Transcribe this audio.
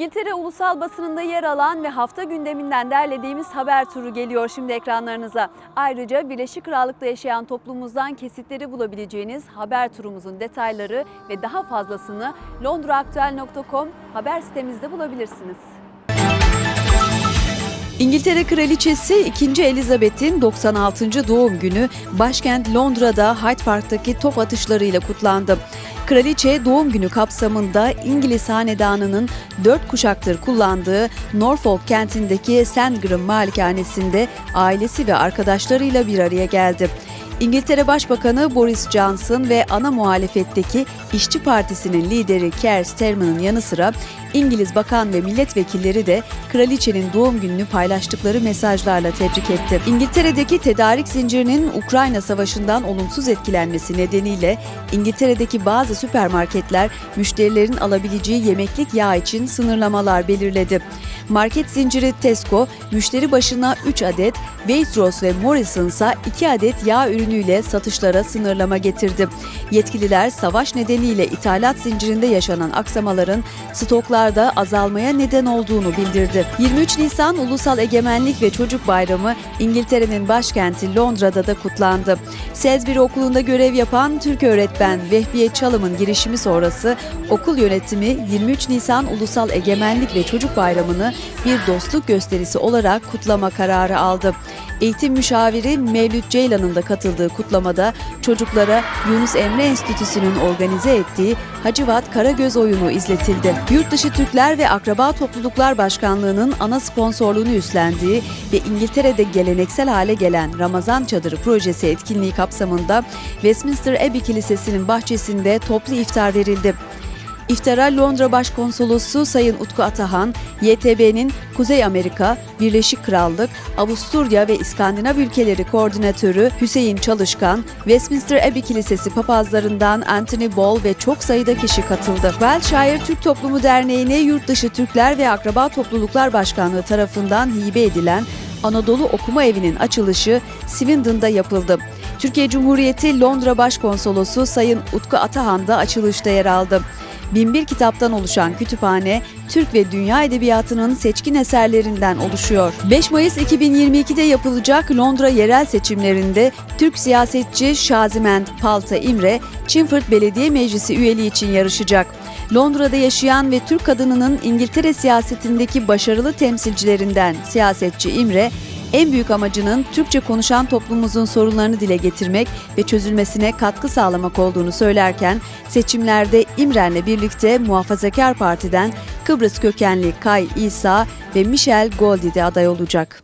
İngiltere ulusal basınında yer alan ve hafta gündeminden derlediğimiz haber turu geliyor şimdi ekranlarınıza. Ayrıca Birleşik Krallık'ta yaşayan toplumumuzdan kesitleri bulabileceğiniz haber turumuzun detayları ve daha fazlasını londraaktüel.com haber sitemizde bulabilirsiniz. İngiltere Kraliçesi 2. Elizabeth'in 96. doğum günü başkent Londra'da Hyde Park'taki top atışlarıyla kutlandı. Kraliçe doğum günü kapsamında İngiliz hanedanının dört kuşaktır kullandığı Norfolk kentindeki Sandringham malikanesinde ailesi ve arkadaşlarıyla bir araya geldi. İngiltere Başbakanı Boris Johnson ve ana muhalefetteki İşçi Partisi'nin lideri Keir Starmer'ın yanı sıra İngiliz bakan ve milletvekilleri de kraliçenin doğum gününü paylaştıkları mesajlarla tebrik etti. İngiltere'deki tedarik zincirinin Ukrayna Savaşı'ndan olumsuz etkilenmesi nedeniyle İngiltere'deki bazı süpermarketler müşterilerin alabileceği yemeklik yağ için sınırlamalar belirledi. Market zinciri Tesco müşteri başına 3 adet, Waitrose ve Morrison ise 2 adet yağ ürünüyle satışlara sınırlama getirdi. Yetkililer savaş nedeniyle ithalat zincirinde yaşanan aksamaların stoklarda azalmaya neden olduğunu bildirdi. 23 Nisan Ulusal Egemenlik ve Çocuk Bayramı İngiltere'nin başkenti Londra'da da kutlandı. Salisbury Okulu'nda görev yapan Türk öğretmen Vehbiye Çalım'ın girişimi sonrası okul yönetimi 23 Nisan Ulusal Egemenlik ve Çocuk Bayramı'nı bir dostluk gösterisi olarak kutlama kararı aldı. Eğitim müşaviri Mevlüt Ceylan'ın da katıldığı kutlamada çocuklara Yunus Emre Enstitüsü'nün organize ettiği Hacivat Karagöz oyunu izletildi. Yurtdışı Türkler ve Akraba Topluluklar Başkanlığı'nın ana sponsorluğunu üstlendiği ve İngiltere'de geleneksel hale gelen Ramazan Çadırı projesi etkinliği kapsamında Westminster Abbey Kilisesi'nin bahçesinde toplu iftar verildi. İftara Londra Başkonsolosu Sayın Utku Atahan, YTB'nin Kuzey Amerika, Birleşik Krallık, Avusturya ve İskandinav ülkeleri koordinatörü Hüseyin Çalışkan, Westminster Abbey Kilisesi papazlarından Anthony Ball ve çok sayıda kişi katıldı. Welshire Türk Toplumu Derneği'ne Yurtdışı Türkler ve Akraba Topluluklar Başkanlığı tarafından hibe edilen Anadolu Okuma Evi'nin açılışı Swindon'da yapıldı. Türkiye Cumhuriyeti Londra Başkonsolosu Sayın Utku Atahan da açılışta yer aldı. Binbir kitaptan oluşan kütüphane, Türk ve dünya edebiyatının seçkin eserlerinden oluşuyor. 5 Mayıs 2022'de yapılacak Londra yerel seçimlerinde Türk siyasetçi Şaziment Palta İmre, Çinford Belediye Meclisi üyeliği için yarışacak. Londra'da yaşayan ve Türk kadınının İngiltere siyasetindeki başarılı temsilcilerinden siyasetçi İmre, en büyük amacının Türkçe konuşan toplumumuzun sorunlarını dile getirmek ve çözülmesine katkı sağlamak olduğunu söylerken seçimlerde İmren'le birlikte Muhafazakar Parti'den Kıbrıs kökenli Kay İsa ve Michel Goldie de aday olacak.